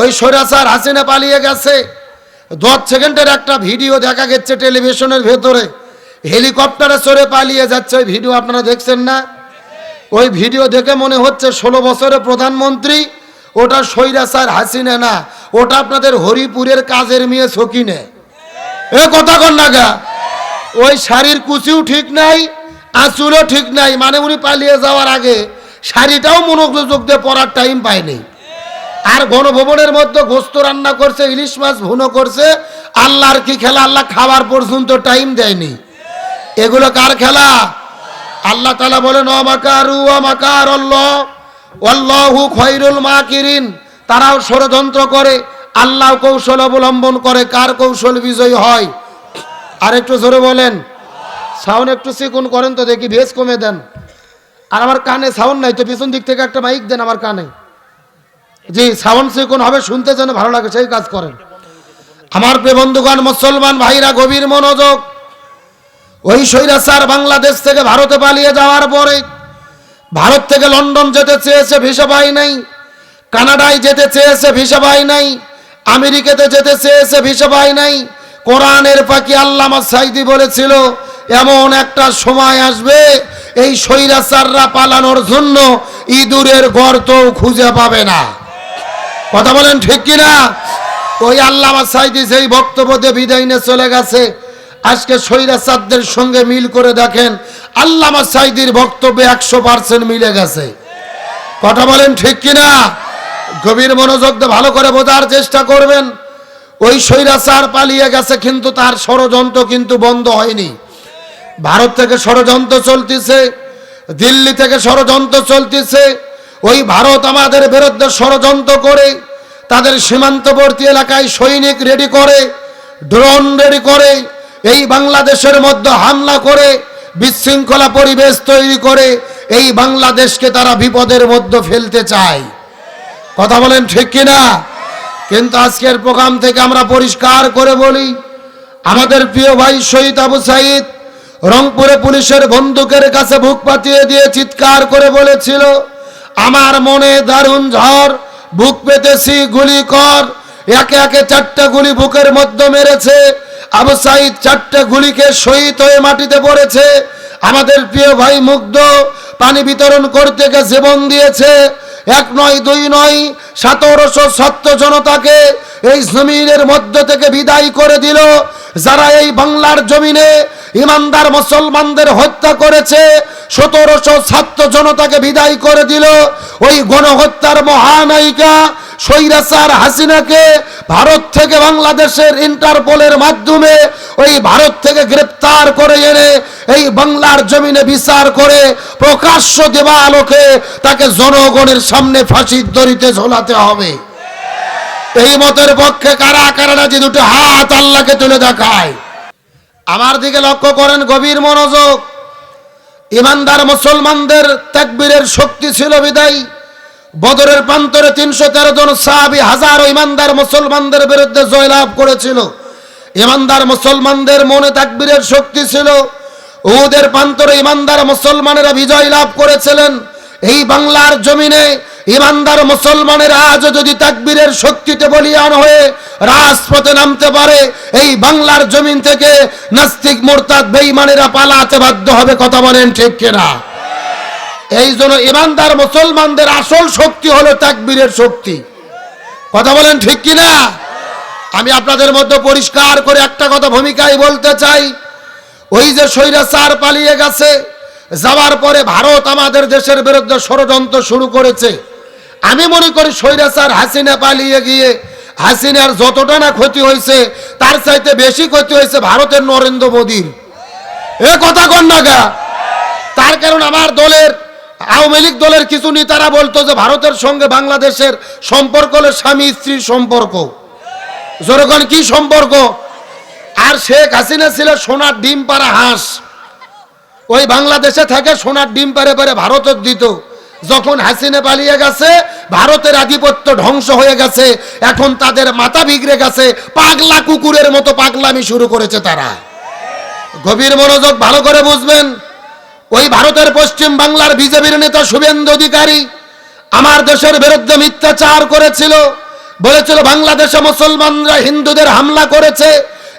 ওই সৈরাচার হাসিনা পালিয়ে গেছে। দশ সেকেন্ডের একটা ভিডিও দেখা গেছে টেলিভিশনের ভেতরে। হেলিকপ্টারে চড়ে পালিয়ে যাচ্ছে, ওই ভিডিও আপনারা দেখছেন না? ওই ভিডিও দেখে মনে হচ্ছে ষোলো বছরের প্রধানমন্ত্রী, ওটা সৈরাচার হাসিনা না, ওটা আপনাদের হরিপুরের কাজের মেয়ে সকিনে। এ কথা কন না গা। ওই শাড়ির কুচিও ঠিক নাই, আঁচুলও ঠিক নাই মানে উনি পালিয়ে যাওয়ার আগে শাড়িটাও মনোযোগ দিয়ে পরার টাইম পায়নি। আর গণভবনের মধ্যে গোস্ত রান্না করছে, ইলিশ মাছ ভুনো করছে। আল্লাহর কি খেলা? আল্লাহ খাবার পর্যন্ত টাইম দেয়নি। এগুলো কার খেলা? আল্লাহ তালা বলেন, অমাকারু অমাকার খৈরুল মাকিরিন। তারাও ষড়যন্ত্র করে আল্লাহ কৌশল অবলম্বন করে, কার কৌশল বিজয়ী হয়? আর একটু জোরে বলেন। সাউন্ড একটু চিকুন করেন তো দেখি ভেজ কমে দেন। আর আমার কানে সাউন্ড নাই, তো পিছন দিক থেকে একটা মাইক দেন আমার কানে। জি সাউন্ড চিকুন হবে, শুনতে যেন ভালো লাগে, সেই কাজ করেন। আমার প্রিয় বন্ধুগণ, মুসলমান ভাইরা, গভীর মনোযোগ। ওই স্বৈরাচার বাংলাদেশ থেকে ভারতে পালিয়ে যাওয়ার পরে, ভারত থেকে লন্ডন যেতে চেয়েছে, ভিসা পাই নাই। কানাডায় যেতে চেয়েছে, ভিসা পাই নাই। আমেরিকাতে যেতে চেয়েছে, ভিসা পাই নাই। কোরআনের পাখি আল্লামা সাইদি বলেছিল, এমন একটা সময় আসবে, এই স্বৈরাচাররা পালানোর জন্য ইঁদুরের গর্ত খুঁজে পাবে না। কথা বলেন ঠিক কিনা? ওই আল্লামা সাইদি যেই বক্তব্য দিয়ে বিদায় চলে গেছে, আজকে স্বৈরাচারদের সঙ্গে মিল করে দেখেন আল্লামা সাইদির বক্তব্যে একশো পার্সেন্ট মিলে গেছে। কথা বলেন ঠিক কিনা? গভীর মনোযোগ ভালো করে বোঝার চেষ্টা করবেন। ওই স্বৈরাচার পালিয়ে গেছে, কিন্তু তার ষড়যন্ত্র কিন্তু বন্ধ হয়নি। ভারত থেকে ষড়যন্ত্র চলতেছে, দিল্লি থেকে ষড়যন্ত্র চলতেছে ওই ভারত আমাদের বিরুদ্ধে ষড়যন্ত্র করে, তাদের সীমান্তবর্তী এলাকায় সৈনিক রেডি করে ড্রোন রেডি করে, এই বাংলাদেশের মধ্যে হামলা করে, বিশৃঙ্খলা পরিবেশ তৈরি করে, এই বাংলাদেশকে তারা বিপদের মধ্যে ফেলতে চায়। কথা বলেন ঠিক কিনা? কিন্তু আজকের প্রোগ্রাম থেকে আমরা পরিষ্কার করে বলি, আমাদের প্রিয় ভাই শহীদ আবু সাইদ রংপুরে পুলিশের বন্দুকের কাছে বুক পাতিয়ে দিয়ে চিৎকার করে বলেছিল আমার মনে দারুণ ঝড়, বুক পেতেছি গুলি কর। একে একে চারটা গুলি বুকের মধ্যে মেরেছে। আবু সাইদ চারটা গুলিকে শহীদ হয়ে মাটিতে পড়েছে। আমাদের প্রিয় ভাই মুগ্ধ, পানি বিতরণ করতে গিয়ে জীবন দিয়েছে। এক নয়, দুই নয়, সতেরোশো সত্য জনতাকে এই জমিনের মধ্য থেকে বিদায় করে দিল। যারা এই বাংলার জমিনে ইমানদার মুসলমানদের হত্যা করেছে, সতেরোশো ছাত্র জনতাকে বিদায় করে দিল। ওই গণহত্যার মহানায়িকা সৈরাচার হাসিনাকে ভারত থেকে বাংলাদেশের ইন্টারপোলের মাধ্যমে ওই ভারত থেকে গ্রেপ্তার করে এনে এই বাংলার জমিনে বিচার করে প্রকাশ্য দেবা আলোকে তাকে জনগণের সামনে ফাঁসির দড়িতে ঝোলাতে হবে। এই মতের পক্ষে কারা কারা যে দুটো হাত আল্লাহকে তুলে দেখায়। আমার দিকে লক্ষ্য করেন গভীর মনোযোগ। ইমানদার মুসলমানদের তাকবীরের শক্তি ছিল বিদায়। বদরের প্রান্তরে তিনশো তেরো জন সাহাবি হাজারো ইমানদার মুসলমানদের বিরুদ্ধে জয়লাভ করেছিল। ইমানদার মুসলমানদের মনে তাকবীরের শক্তি ছিল। উহুদের প্রান্তরে ইমানদার মুসলমানেরা বিজয় লাভ করেছিলেন। এই বাংলার জমিনে ইমানদার মুসলমানের আজও যদি তাকবীরের শক্তিতে বলিয়ান হয়ে রাজপথে নামতে পারে, এই বাংলার জমিন থেকে নাস্তিক, মোরতাদ, বেঈমানেরা পালাতে বাধ্য হবে, কথা বলেন ঠিক কিনা? এই জন্য ইমানদার মুসলমানদের আসল শক্তি হলো তাকবীরের শক্তি। কথা বলেন ঠিক কিনা? আমি আপনাদের মধ্যে পরিষ্কার করে একটা কথা ভূমিকায় বলতে চাই। ওই যে সৈরা স্বৈরাচার পালিয়ে গেছে, যাওয়ার পরে ভারত আমাদের দেশের বিরুদ্ধে ষড়যন্ত্র শুরু করেছে। আমি মনে করি সৈরা স্বৈরাচার হাসিনা পালিয়ে গিয়ে হাসিনার যতটা না ক্ষতি হয়েছে, তার চাইতে বেশি ক্ষতি হয়েছে ভারতের নরেন্দ্র মোদীর। এ কথা কন না তার কারণ আমার দলের আওয়ামী লীগ দলের কিছু নেতারা বলতো যে ভারতের সঙ্গে বাংলাদেশের সম্পর্ক হলো স্বামী স্ত্রীর সম্পর্ক। যেরকম কি সম্পর্ক? আর শেখ হাসিনা ছিল সোনার ডিম পাড়া হাঁস। ওই বাংলাদেশে থেকে সোনার ডিম পারে পারে ভারতের দিত। যখন হাসিনা পালিয়ে গেছে, ভারতের আধিপত্য ধ্বংস হয়ে গেছে। এখন তাদের মাথা বিগড়ে গেছে। পাগলা কুকুরের মতো পাগলামি শুরু করেছে তারা। গভীর মনোযোগ ভালো করে বুঝবেন। ওই ভারতের পশ্চিম বাংলার বিজেপির নেতা শুভেন্দু অধিকারী আমার দেশের বিরুদ্ধে মিথ্যাচার করেছিল, বলেছিল বাংলাদেশে মুসলমানরা হিন্দুদের হামলা করেছে,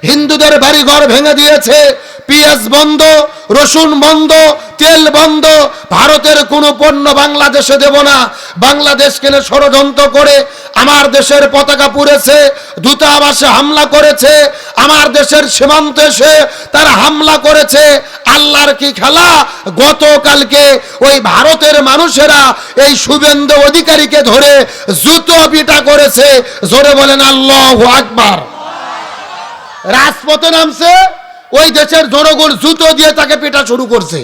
হিন্দুদের বাড়িঘর ভেঙে দিয়েছে পিএস বন্ধ, রসুন বন্ধ, তেল বন্ধ, ভারতের কোনো পণ্য বাংলাদেশে দেব না। বাংলাদেশ কেনে ষড়যন্ত্র করে আমার দেশের পতাকা পুড়েছে, দূতাবাসে হামলা করেছে, আমার দেশের সীমান্ত এসে তারা হামলা করেছে। আল্লাহর কি খেলা? গতকালকে ওই ভারতের মানুষেরা এই শুভেন্দু অধিকারীকে ধরে জুতো পিটা করেছে। জোরে বলেন, আল্লাহ আকবার। রাজপথে নামছে। ওই দেশের জনগণ জুতো দিয়ে তাকে পেটা শুরু করছে।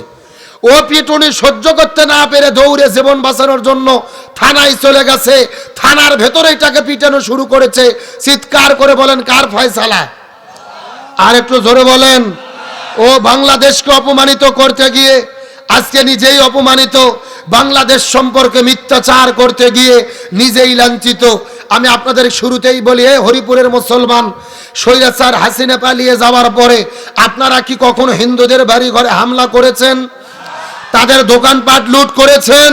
ও পিটুনি সহ্য করতে না পেরে দৌড়ে জীবন বাঁচানোর জন্য থানায় চলে গেছে। থানার ভেতরেই তাকে পিটানো শুরু করেছে। চিৎকার করে বলেন, কার ফয়সালা? আর একটু জোরে বলেন, ও বাংলাদেশকে অপমানিত করতে গিয়ে, আজকে নিজেই অপমানিত। বাংলাদেশ সম্পর্কে মিথ্যাচার করতে গিয়ে নিজেই লাঞ্ছিত। আমি আপনাদের শুরুতেই বলি হরিপুরের মুসলমান স্বৈরাচার হাসিনা পালিয়ে যাওয়ার পরে আপনারা কি কখনো হিন্দুদের বাড়ি ঘরে হামলা করেছেন? তাদের দোকানপাট লুট করেছেন?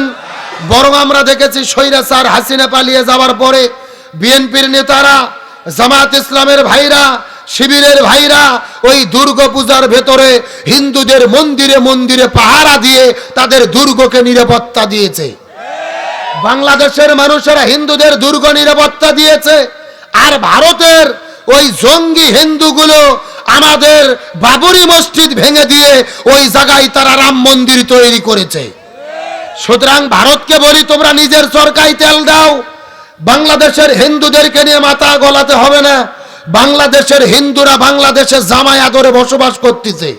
বরং আমরা দেখেছি স্বৈরাচার হাসিনা পালিয়ে যাওয়ার পরে বিএনপির নেতারা জামাত ইসলামের ভাইরা, শিবিরের ভাইরা ওই দুর্গা পূজার ভেতরে হিন্দুদের মন্দিরে মন্দিরে পাহারা দিয়ে তাদের দুর্গকে নিরাপত্তা দিয়েছে। বাংলাদেশের মানুষেরা হিন্দুদের দুর্গ নিরাপত্তা দিয়েছে, আর ভারতের ওই জঙ্গি হিন্দুগুলো আমাদের বাবরি মসজিদ ভেঙে দিয়ে ওই জায়গায় তারা রাম মন্দির তৈরি করেছে। সুতরাং ভারতকে বলি, তোমরা নিজের সরকারি তেল দাও। বাংলাদেশের হিন্দুদেরকে নিয়ে মাথা গলাতে হবে না। বাংলাদেশের হিন্দুরা বাংলাদেশে জামাই আদরে বসবাস করতেছে।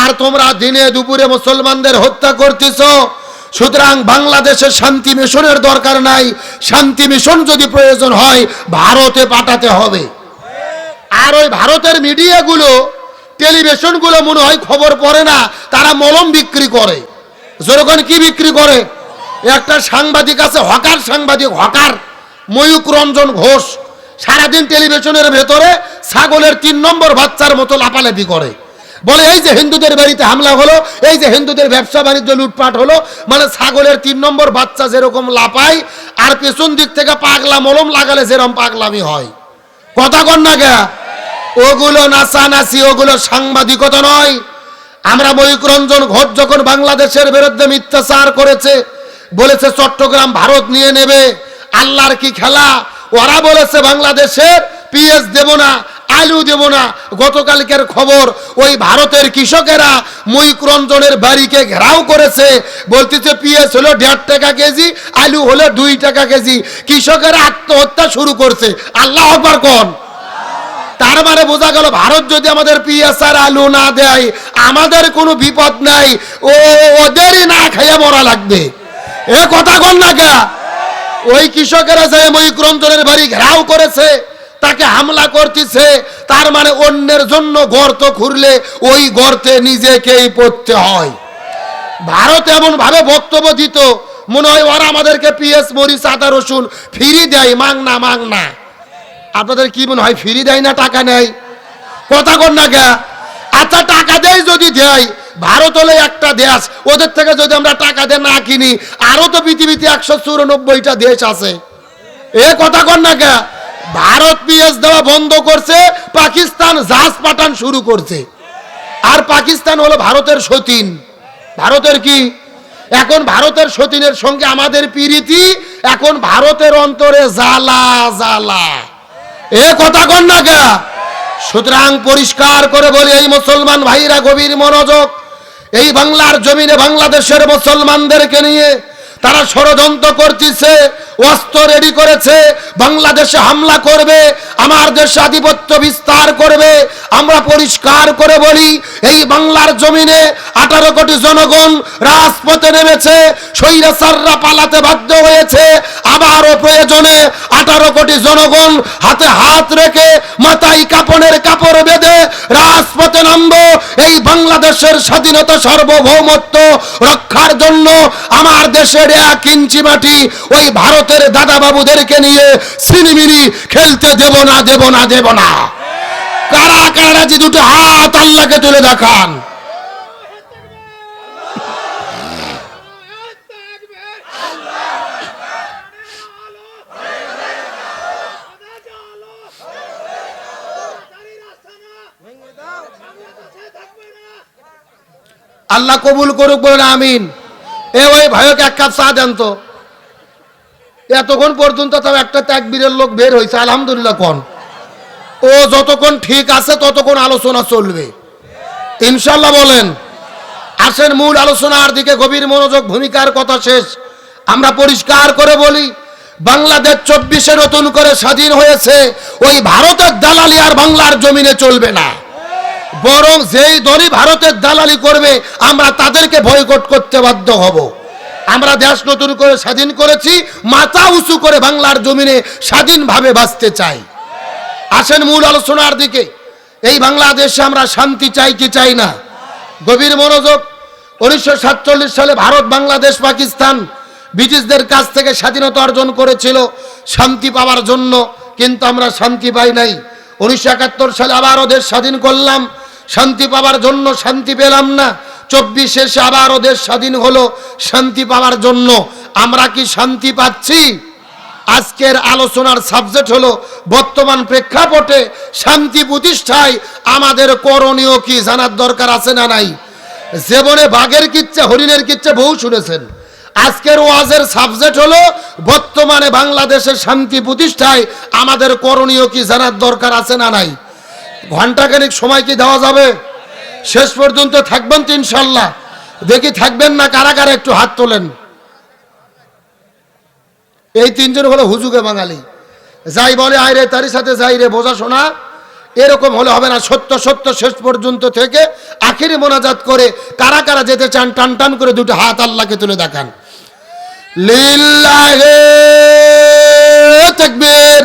আর তোমরা দিনে দুপুরে মুসলমানদের হত্যা করতেছ সুতরাং বাংলাদেশে শান্তি মিশনের দরকার নাই। শান্তি মিশন যদি প্রয়োজন হয়, ভারতে পাঠাতে হবে। আর ওই ভারতের মিডিয়াগুলো, টেলিভিশনগুলো মনে হয় খবর পড়ে না, তারা মলম বিক্রি করে। যেরকম কি বিক্রি করে? একটা সাংবাদিক আছে, হকার সাংবাদিক, হকার, ময়ূক রঞ্জন ঘোষ। সারাদিন টেলিভিশনের ভেতরে ছাগলের তিন নম্বর বাচ্চার মতো লাপালাপি করে। বলে, এই যে হিন্দুদের বাড়িতে হামলা হলো, এই যে হিন্দুদের ব্যবসা বাণিজ্য লুটপাট হলো মানে ছাগলের তিন নম্বর বাচ্চা যেরকম লাপায় আর পেছন দিক থেকে পাগলা মলম লাগালে যেরকম পাগলামি হয়। কথা কন না গে ওগুলো নাচানাচি, ওগুলো সাংবাদিকতা নয়। আমরা ময়ূক রঞ্জন ঘোষ যখন বাংলাদেশের বিরুদ্ধে মিথ্যাচার করেছে, বলেছে চট্টগ্রাম ভারত নিয়ে নেবে, আল্লাহর কি খেলা? ওরা বলেছে, বাংলাদেশের পিএস দেব না আলু দেব না। গতকালকের খবর, ওই ভারতের কৃষকেরা ময়ূক রঞ্জনের বাড়িকে ঘেরাও করেছে। বলতেছে পিএস হলো দেড় টাকা কেজি, আলু হলো দুই টাকা কেজি। কৃষকেরা আত্মহত্যা শুরু করছে। আল্লাহ আকবার কোন? তার মানে বোঝা গেল ভারত যদি আমাদের পিএসআর আলু না দেয়, আমাদের কোনো বিপদ নাই। ও, ওদেরই না খাইয়ে মরা লাগবে। এ কথা কন না কে? ওই কৃষকেরা যে ময়ূক্রঞ্জনের বাড়ি ঘেরাও করেছে তাকে হামলা করতেছে, তার মানে অন্যের জন্য গর্ত খুঁড়লে ওই গর্তে নিজেকেই পড়তে হয়। ভারত এমন ভাবে বক্তব্য দিত, মনে হয় ওরা আমাদেরকে পিএস মরিচ, আদা, রসুন ফিরি দেয়, মাং না মাং না। আপনাদের কি মনে হয় ফিরি দেয় না, টাকা নেয়? কথা কর না কে আচ্ছা টাকা দেয় যদি দেয়, ভারত হলে একটা দেশ, ওদের থেকে যদি আমরা টাকা দিয়ে না কিনি আরও তো পৃথিবীতে একশো চুরানব্বইটা দেশ আছে। এ কথা কর না কে ভারত পিএস দেওয়া বন্ধ করছে, পাকিস্তান জাহাজ পাঠান শুরু করছে। আর পাকিস্তান হলো ভারতের সতীন। ভারতের কি? এখন ভারতের সতীনের সঙ্গে আমাদের প্রীতি, এখন ভারতের অন্তরে জ্বালা জ্বালা। এ কথা কন না কে সুতরাং পরিষ্কার করে বলি, এই মুসলমান ভাইরা গভীর মনোযোগ, এই বাংলার জমিনে বাংলাদেশের মুসলমানদেরকে নিয়ে তারা ষড়যন্ত্র করতেছে, অস্ত্র রেডি করেছে, বাংলাদেশে হামলা করবে, আমার দেশে আধিপত্য বিস্তার করবে, আমরা পরিষ্কার করে বলি, এই বাংলার জমিনে আঠারো কোটি জনগণ রাজপথে নেমেছে স্বৈরাচাররা পালাতে বাধ্য হয়েছে, আবারও প্রয়োজনে আঠারো কোটি জনগণ হাতে হাত রেখে মাথায় কাপড়ের কাপড় বেঁধে রাজপথে নামবো, এই বাংলাদেশের স্বাধীনতা সার্বভৌমত্ব রক্ষার জন্য আমার দেশের দেয়া কিঞ্চি মাটি ওই ভারতের দাদা বাবুদেরকে নিয়ে সিনিমিনি খেলতে দেব না দেব না দেব না। কারা কারা যে দুটো হাত আল্লাহকে তুলে দেখান? আল্লাহ কবুল করুক বলে আমিন। এ ওই ভাইকে এক কাপ চা দেন তো? এতক্ষণ পর্যন্ত তাও একটা ত্যাগবীরের লোক বের হয়েছে আলহামদুলিল্লাহ কোন। ও যতক্ষণ ঠিক আছে, ততক্ষণ আলোচনা চলবে। ইনশাল্লাহ বলেন, আসেন মূল আলোচনার দিকে গভীর মনোযোগ, ভূমিকার কথা শেষ। আমরা পরিষ্কার করে বলি, বাংলাদেশ চব্বিশে নতুন করে স্বাধীন হয়েছে, ওই ভারতের দালালি আর বাংলার জমিনে চলবে না। বরং যেই দলই ভারতের দালালি করবে, আমরা তাদেরকে বয়কট করতে বাধ্য হব। আমরা দেশ নতুন করে স্বাধীন করেছি, মাথা উঁচু করে বাংলার জমিনে স্বাধীনভাবে বাঁচতে চাই। আসেন মূল আলোচনার দিকে। এই বাংলাদেশে আমরা শান্তি চাই কি চাই না? গভীর মনোযোগ, উনিশশো সাতচল্লিশ সালে ভারত, বাংলাদেশ, পাকিস্তান ব্রিটিশদের কাছ থেকে স্বাধীনতা অর্জন করেছিল, শান্তি পাওয়ার জন্য, কিন্তু আমরা শান্তি পাই নাই। উনিশশো একাত্তর সালে আবারও দেশ স্বাধীন করলাম শান্তি পাওয়ার জন্য শান্তি পেলাম না। চব্বিশে আবারও দেশ স্বাধীন হলো, শান্তি পাওয়ার জন্য। আমরা কি শান্তি পাচ্ছি? আজকের আলোচনার সাবজেক্ট হলো, বর্তমান প্রেক্ষাপটে শান্তি প্রতিষ্ঠায় আমাদের করণীয় কি জানার দরকার আছে না নাই? জীবনে বাঘের কিচ্ছে, হরিণের কিচ্ছে বহু শুনেছেন। আজকের ওয়াজের সাবজেক্ট হলো, বর্তমানে বাংলাদেশের শান্তি প্রতিষ্ঠায় আমাদের করণীয় কি জানার দরকার আছে না নাই? ঘন্টাখানিক সময় কি দেওয়া যাবে? শেষ পর্যন্ত থাকবেন তো ইনশাল্লাহ দেখি থাকবেন না, কারা কারা একটু হাত তোলেন। এই তিনজন হলো হুজুগে বাঙালি। যাই বলে আয় রে তারই সাথে যাই রে, বোঝা শোনা। এরকম হলে হবে না, সত্য সত্য শেষ পর্যন্ত থেকে আখিরি মোনাজাত করে কারা কারা যেতে চান, টান টান করে দুটো হাত আল্লাহকে তুলে দেখান। লিল্লাহে তাকবীর।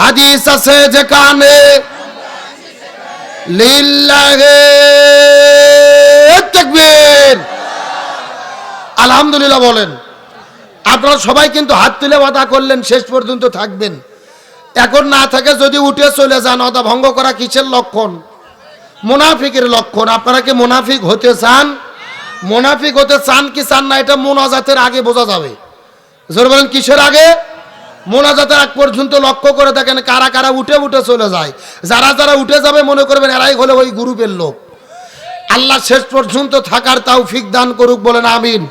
হাদিস আছে যেখানে লিল্লাহে আলহামদুলিল্লাহ বলেন। আপনারা সবাই কিন্তু হাত তুলে বাধা করলেন, শেষ পর্যন্ত থাকবেন। এখন না থাকে যদি উঠে চলে যান অদা ভঙ্গ করা কিসের লক্ষণ? মুনাফিকের লক্ষণ। আপনারা কি মুনাফিক হতে চান? মুনাফিক হতে চান কি চান না, এটা মোনাজাতের আগে বোঝা যাবে। জোর বলেন, কিসের আগে? মোনাজাতের আগ পর্যন্ত লক্ষ্য করে দেখেন কারা কারা উঠে উঠে চলে যায়। যারা যারা উঠে যাবে মনে করবেন এরাই হলে ওই গ্রুপের লোক। আল্লাহ শেষ পর্যন্ত থাকার তাও ফিক দান করুক বলেন, আমিন।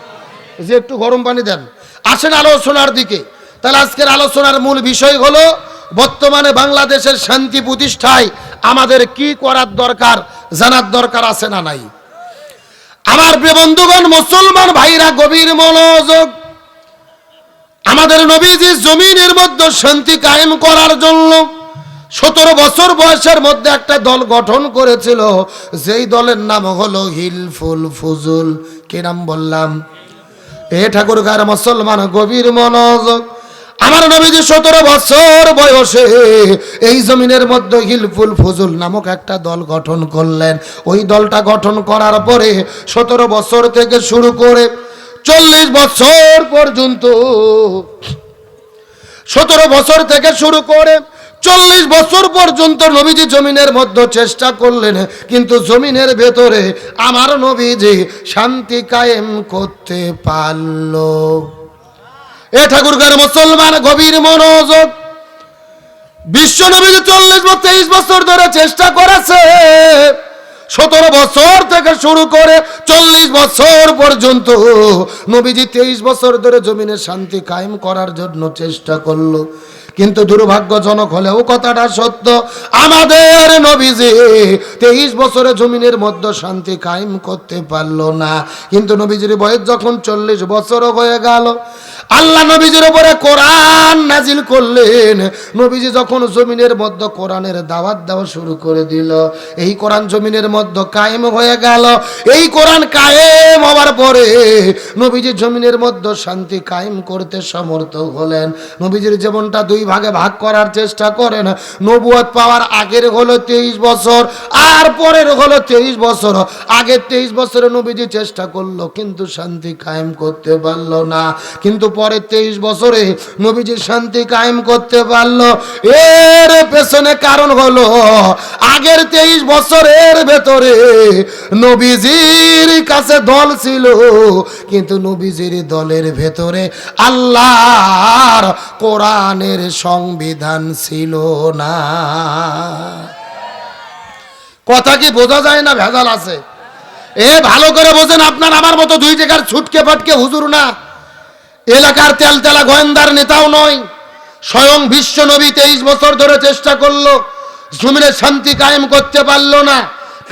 যে একটু গরম পানি দেন। আসেন আলোচনার দিকে। তাহলে আজকের আলোচনার মূল বিষয় হলো, বর্তমানে বাংলাদেশের শান্তি প্রতিষ্ঠায় আমাদের কি করার দরকার, জানার দরকার আছে না নাই? আমার বন্ধুগণ, মুসলমান ভাইরা গভীর মনোযোগ আমাদের নবীজি জমিনের মধ্যে শান্তি কায়েম করার জন্য সতেরো বছর বয়সের মধ্যে একটা দল গঠন করেছিল। যেই দলের নাম হলো হিলফুল ফুজুল। কি নাম বললাম? এ ঠাকুরগার মুসলমান গভীর মনোযোগ। আমার নবীজি সতেরো বছর বয়সে এই জমিনের মধ্যে হিলফুল ফুজুল নামক একটা দল গঠন করলেন। ওই দলটা গঠন করার পরে সতেরো বছর থেকে শুরু করে চল্লিশ বছর পর্যন্ত। সতেরো বছর থেকে শুরু করে চল্লিশ বছর পর্যন্ত নবীজি জমিনের মধ্যে চেষ্টা করলেন, কিন্তু জমিনের ভেতরে আমার নবীজি শান্তি কায়েম করতে পারল। এ ঠাকুরগার মুসলমান গভীর মনোযোগ। বিশ্ব নবীজি চল্লিশ বা তেইশ বছর ধরে চেষ্টা করেছে। সতেরো বছর থেকে শুরু করে চল্লিশ বছর পর্যন্ত নবীজি তেইশ বছর ধরে জমিনে শান্তি কায়েম করার জন্য চেষ্টা করল। কিন্তু দুর্ভাগ্যজনক হলেও কথাটা সত্য, আমাদের নবীজি তেইশ বছরে জমিনের মধ্যে শান্তি কায়েম করতে পারল না। কিন্তু নবীজির বয়স যখন চল্লিশ বছর হয়ে গেল আল্লাহ নবীজির উপরে কোরআন নাজিল করলেন। নবীজি যখন জমিনের মধ্যে কোরআনের দাওয়াত দেওয়া শুরু করে দিল, এই কোরআন জমিনের মধ্যে কায়েম হয়ে গেল। এই কোরআন কায়েম হওয়ার পরে নবীজি জমিনের মধ্যে শান্তি কায়েম করতে সমর্থ হলেন। নবীজির জীবনটা দুই ভাগে ভাগ করার চেষ্টা করেন। নবুয়ত পাওয়ার আগের হলো তেইশ বছর, আর পরের হলো তেইশ বছর। আগের তেইশ বছরে নবীজি চেষ্টা করল, কিন্তু শান্তি কায়েম করতে পারল না। কিন্তু পরে তেইশ বছরে নবীজি শান্তি কায়েম করতে পারল। এর পেছনে কারণ হলো, আগের তেইশ বছরের ভেতরে নবীজির কাছে দল ছিল, কিন্তু নবীজির দলের ভেতরে আল্লাহর কোরআনের সংবিধান ছিল না। কথা কি বোঝা যায় না? ভেজাল আছে। এ ভালো করে বোঝেন, আপনার আমার মতো দুই জায়গার ছুটকে ফাটকে হুজুর না। এলাকার তেল তেলা গোয়েন্দার নেতাও নয়, স্বয়ং বিশ্ব নবী তেইশ বছর ধরে চেষ্টা করল, জমিনে শান্তি কায়েম করতে পারল না।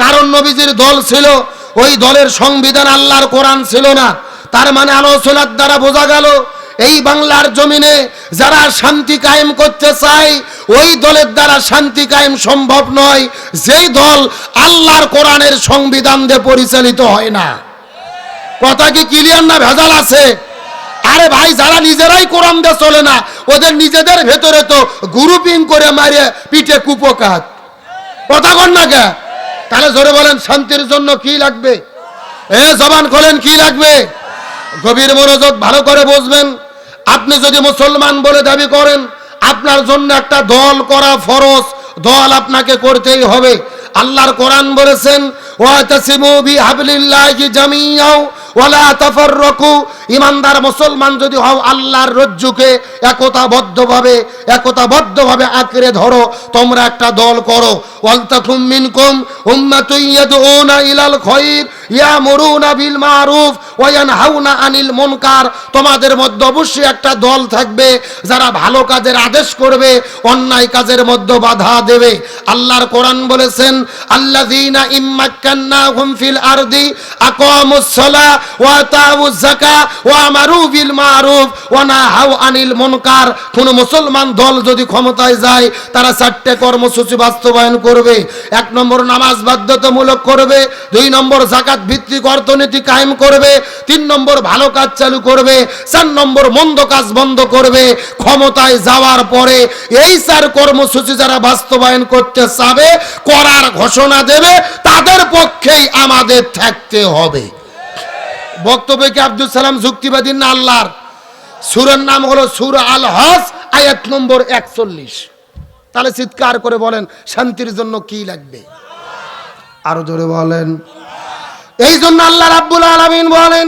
কারণ নবীজির দল ছিল, ওই দলের সংবিধান আল্লাহর কোরআন ছিল না। তার মানে আলোচনার দ্বারা বোঝা গেল, এই বাংলার জমিনে যারা শান্তি কায়েম করতে চায়, ওই দলের দ্বারা শান্তি কায়েম সম্ভব নয়। যেই দল আল্লাহর কোরআনের সংবিধান দিয়ে পরিচালিত হয় না। কথা কি ক্লিয়ার না ভেজাল আছে? আরে ভাই, যারা নিজেরাই কোরআন দিয়ে চলে না, ওদের নিজেদের ভেতরে তো গ্রুপিং করে মারে পিঠে কুপকাত কথা কন না কে? তাহলে জোরে বলেন, শান্তির জন্য কি লাগবে? এ, জবান খোলেন, কি লাগবে? গভীর মনোযোগ ভালো করে বুঝবেন। আপনি যদি মুসলমান বলে দাবি করেন, আপনার জন্য একটা দল করা ফরজ, দল আপনাকে করতেই হবে। আল্লাহর কোরআন বলেছেন ওয়াতাসিমু বিহাবলিল্লাহি জামিয়াও ওয়ালা তাফাররাকু, ইমানদার মুসলমান যদি হও আল্লাহর রজ্জুকে একতাবদ্ধভাবে একতাবদ্ধভাবে আঁকড়ে ধরো, তোমরা একটা দল করো। ওয়ালতাকুম মিনকুম উম্মাতুন ইয়াদউনা ইলাল ইয়ামুরুনা বিল মারুফ ওয়া ইয়ানহাউনা আনিল মুনকার। তোমাদের মধ্যে অবশ্যই একটা দল থাকবে যারা ভালো কাজের আদেশ করবে, অন্যায় কাজের মধ্যে বাধা দেবে। আল্লাহর কোরআন বলেছেন, আল্লাযীনা ইম্মাক্কান্নাহুম ফিল আরদি আকামুস ভালো কাজ চালু করবে। চার নম্বর মন্দ কাজ বন্ধ করবে। ক্ষমতায় যাওয়ার পরে এই চার কর্মসূচি যারা বাস্তবায়ন করতে চাবে, করার ঘোষণা দেবে, তাদের পক্ষেই আমাদের থাকতে হবে। বক্তব্য কি আব্দুল সালাম যুক্তিবাদী না আল্লাহর? সুরের নাম হলো সুর আল হস আয়াত নম্বর একচল্লিশ। তাহলে চিৎকার করে বলেন, শান্তির জন্য কি লাগবে? আরও জোরে বলেন। এই জন্য আল্লাহ রাব্বুল আলমিন বলেন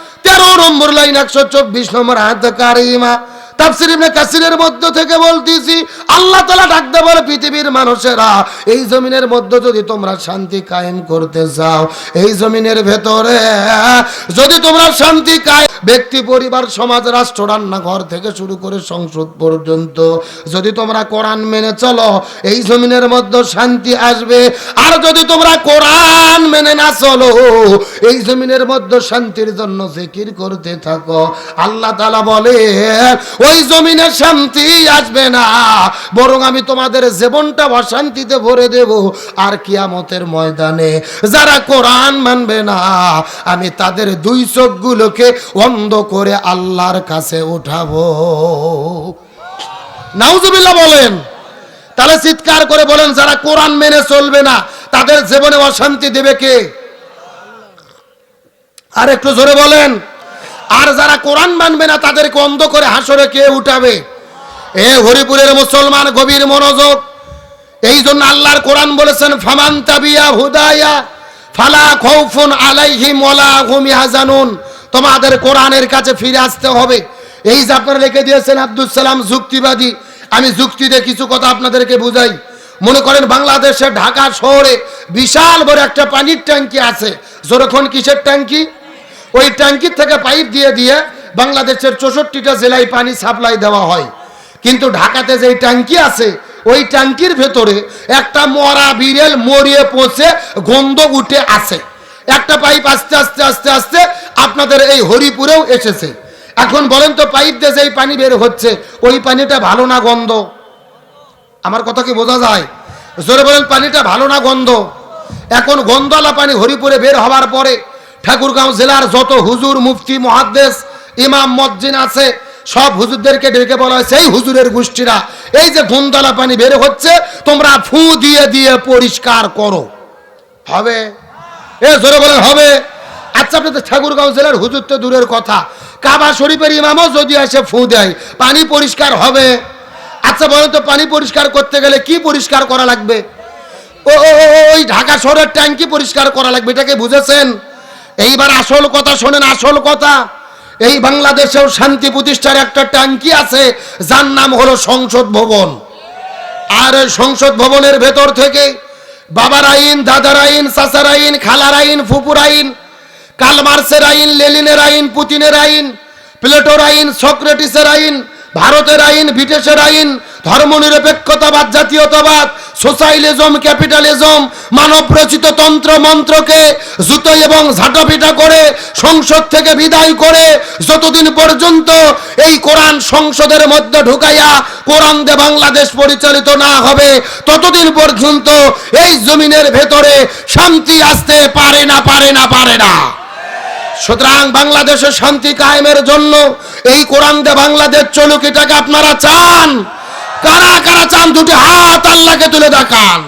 তেরো নম্বর লাইন একশো চব্বিশ নম্বর হাত কারিমা। এই জমিনের মধ্যে শান্তি ব্যক্তি, পরিবার, সমাজ, রাষ্ট্র, রান্নাঘর থেকে শুরু করে সংসদ পর্যন্ত যদি তোমরা কোরআন মেনে চলো, এই জমিনের মধ্যে শান্তি আসবে। আর যদি তোমরা কোরআন মেনে না চলো, এই জমিনের মধ্যে শান্তির জন্য জিকির করতে থাকো। আল্লাহ তাআলা বলে ওই জমিনে শান্তি আসবে না। বরং আমি তোমাদের জীবনটা অশান্তিতে ভরে দেব আর কিয়ামতের ময়দানে। যারা কোরআন মানবে না, আমি তাদের দুই চোখগুলোকে অন্ধ করে আল্লাহর কাছে উঠাবো। নাউজুবিল্লাহ বলেন। তাহলে চিৎকার করে বলেন, যারা কোরআন মেনে চলবে না, তাদের জীবনে অশান্তি দেবে কে? আর একটু জোরে বলেন। আর যারা কোরআন মানবে না, তাদেরকে অন্ধ করে হাসরে কে উঠাবে? এ হরিপুরের মুসলমান গভীর মনোযোগ। এই জন্য আল্লাহর কোরআন বলেছেন, ফামান তাবিয়া হুদায়া, ফালা খৌফুন আলাইহিম ওয়ালা হুম ইয়াহজানুন। তোমাদের কোরআনের কাছে ফিরে আসতে হবে। এই যে আপনারা লিখে দিয়েছেন আব্দুল সালাম যুক্তিবাদী, আমি যুক্তিতে কিছু কথা আপনাদেরকে বুঝাই। মনে করেন বাংলাদেশের ঢাকা শহরে বিশাল বড় একটা পানির ট্যাঙ্কি আছে। যখন কিসের ট্যাঙ্কি? ওই ট্যাঙ্কির থেকে পাইপ দিয়ে দিয়ে বাংলাদেশের চৌষট্টিটা জেলায় পানি সাপ্লাই দেওয়া হয়। কিন্তু ঢাকাতে যে ট্যাঙ্কি আছে, ওই ট্যাঙ্কির ভেতরে একটা মরা বিড়েল মরিয়ে পচে গন্ধ উঠে আছে। একটা পাইপ আস্তে আস্তে আস্তে আস্তে আপনাদের এই হরিপুরেও এসেছে। এখন বলেন তো, পাইপ দিয়ে যেই পানি বের হচ্ছে, ওই পানিটা ভালো না গন্ধ? আমার কথা কি বোঝা যায়? জোরে বলেন, পানিটা ভালো না গন্ধ? এখন গন্ধওয়ালা পানি হরিপুরে বের হওয়ার পরে ঠাকুরগাঁও জেলার যত হুজুর, মুফতি, মহাদ্দেশ, ইমাম মজ্জিন আছে, সব হুজুরদেরকে ডেকে বলা হয়, সেই হুজুরের গোষ্ঠীরা, এই যে গন্ধওয়ালা পানি বের হচ্ছে, তোমরা ফু দিয়ে দিয়ে পরিষ্কার করো। হবে? এ জোরে বলেন, হবে? আচ্ছা আপনি ঠাকুরগাঁও জেলার হুজুর তো দূরের কথা। কাবা শরীফের ইমামও যদি এসে ফু দেয়, পানি পরিষ্কার হবে। আচ্ছা বলেন তো, পানি পরিষ্কার করতে গেলে কি পরিষ্কার করা লাগবে? ওই ঢাকা শহরের ট্যাঙ্কি পরিষ্কার করা লাগবে এটাকে বুঝেছেন? এইবার আসল কথা শোনেন, আসল কথা। এই বাংলাদেশেও শান্তি প্রতিষ্ঠার একটা ট্যাঙ্কি আছে, যার নাম হলো সংসদ ভবন। আর সংসদ ভবনের ভেতর থেকে বাবার আইন, দাদার আইন, চাচার আইন, খালার আইন, ফুপুর আইন, কালমার্সের আইন, লেলিনের আইন, পুতিনের আইন, প্লেটোর আইন, সক্রেটিসের আইন ভারতের আইন, ব্রিটিশের আইন, ধর্মনিরপেক্ষতাবাদ, জাতীয়তাবাদ সোশ্যালিজম ক্যাপিটালিজম মানব রচিত তন্ত্র, মন্ত্রকে জুতো এবং ঝাঁটাপিটা করে সংসদ থেকে বিদায় করে যতদিন পর্যন্ত এই কোরআন সংসদের মধ্যে ঢুকাইয়া কোরআন দে বাংলাদেশ পরিচালিত না হবে, ততদিন পর্যন্ত এই জমিনের ভেতরে শান্তি আসতে পারে না পারে না পারে না। সুতরাং বাংলাদেশের শান্তি কায়েমের জন্য এই কোরআন দে বাংলাদেশ চলুক, এটাকে আপনারা চান। কারা কারা চান? দুটি হাত আল্লাহকে তুলে দেখান।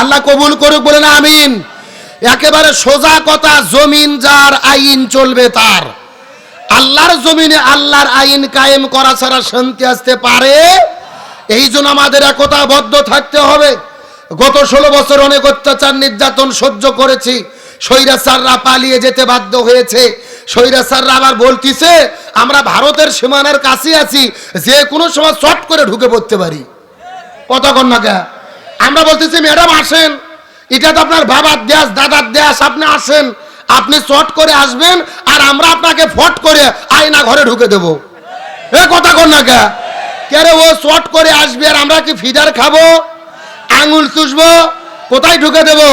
আল্লাহ কবুল করুক, বলেন আমিন। একেবারে সোজা কথা, জমিন যার আইন চলবে তার। আল্লাহর জমিনে আল্লাহর আইন কায়েম করা ছাড়া শান্তি আসতে পারে? এই জন্য আমাদের একতাবদ্ধ থাকতে হবে। গত ষোলো বছর অনেক অত্যাচার, নির্যাতন সহ্য করেছি। স্বৈরাচাররা পালিয়ে যেতে বাধ্য হয়েছে। স্বৈরাচাররা আবার বলতিছে, আমরা ভারতের সীমানার কাছে আছি। যে কোনো সময় চট করে ঢুকে পড়তে পারি। কতক্ষণ না? আমরা বলতেছি, ম্যাডাম, আসেন। এটা তো আপনার বাবার দেশ, দাদার দেশ, আপনি আসেন, আপনি চট করে আসবেন আর আমরা আপনাকে ফট করে আয়না ঘরে ঢুকে দেব। এ কথা কর না কে? কে রে ও চট করে আসবে আর আমরা কি ফিডার খাব? আঙুল চুষবো? কোথায় ঢুকে দেবো?